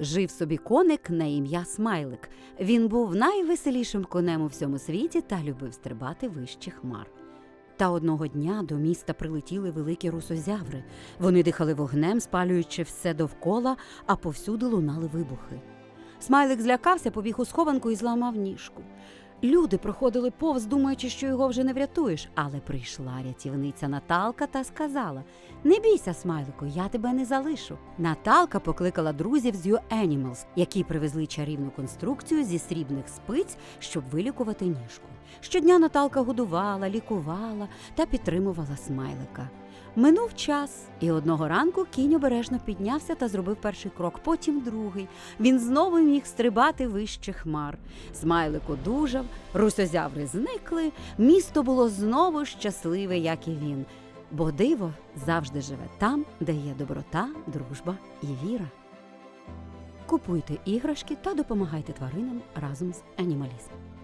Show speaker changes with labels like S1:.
S1: Жив собі коник на ім'я Смайлик. Він був найвеселішим конем у всьому світі та любив стрибати вище хмар. Та одного дня до міста прилетіли великі русозяври. Вони дихали вогнем, спалюючи все довкола, а повсюди лунали вибухи. Смайлик злякався, побіг у схованку і зламав ніжку. Люди проходили повз, думаючи, що його вже не врятуєш, але прийшла рятівниця Наталка та сказала: Не бійся, смайлику, я тебе не залишу. Наталка покликала друзів з You Animals, які привезли чарівну конструкцію зі срібних спиць, щоб вилікувати ніжку. Щодня Наталка годувала, лікувала та підтримувала смайлика. Минув час, і одного ранку кінь обережно піднявся та зробив перший крок, потім другий. Він знову міг стрибати вище хмар. Смайлик одужав, русозяври зникли, місто було знову щасливе, як і він. Бо диво завжди живе там, де є доброта, дружба і віра. Купуйте іграшки та допомагайте тваринам разом з анімалізм.